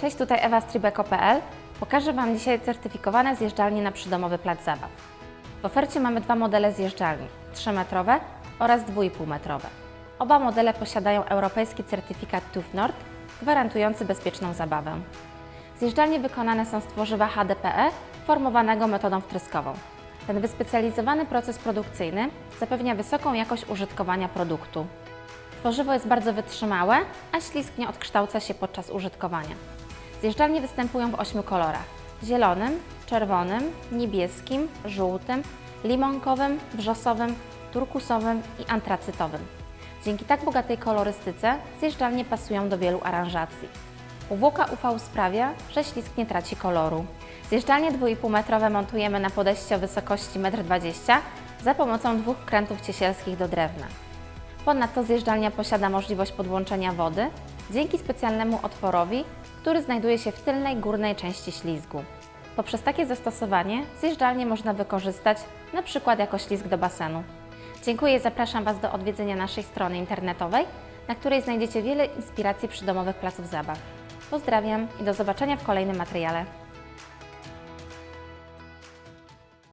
Cześć, tutaj Ewa z Tribeco.pl. Pokażę Wam dzisiaj certyfikowane zjeżdżalnie na przydomowy plac zabaw. W ofercie mamy dwa modele zjeżdżalni, 3-metrowe oraz 2,5-metrowe. Oba modele posiadają europejski certyfikat TÜV Nord, gwarantujący bezpieczną zabawę. Zjeżdżalnie wykonane są z tworzywa HDPE, formowanego metodą wtryskową. Ten wyspecjalizowany proces produkcyjny zapewnia wysoką jakość użytkowania produktu. Tworzywo jest bardzo wytrzymałe, a ślizg nie odkształca się podczas użytkowania. Zjeżdżalnie występują w ośmiu kolorach: zielonym, czerwonym, niebieskim, żółtym, limonkowym, wrzosowym, turkusowym i antracytowym. Dzięki tak bogatej kolorystyce zjeżdżalnie pasują do wielu aranżacji. Powłoka UV sprawia, że ślizg nie traci koloru. Zjeżdżalnie 2,5-metrowe montujemy na podejście o wysokości 1,20 m za pomocą dwóch wkrętów ciesielskich do drewna. Ponadto zjeżdżalnia posiada możliwość podłączenia wody dzięki specjalnemu otworowi, który znajduje się w tylnej górnej części ślizgu. Poprzez takie zastosowanie zjeżdżalnię można wykorzystać przykład jako ślizg do basenu. Dziękuję i zapraszam Was do odwiedzenia naszej strony internetowej, na której znajdziecie wiele inspiracji przydomowych placów zabaw. Pozdrawiam i do zobaczenia w kolejnym materiale.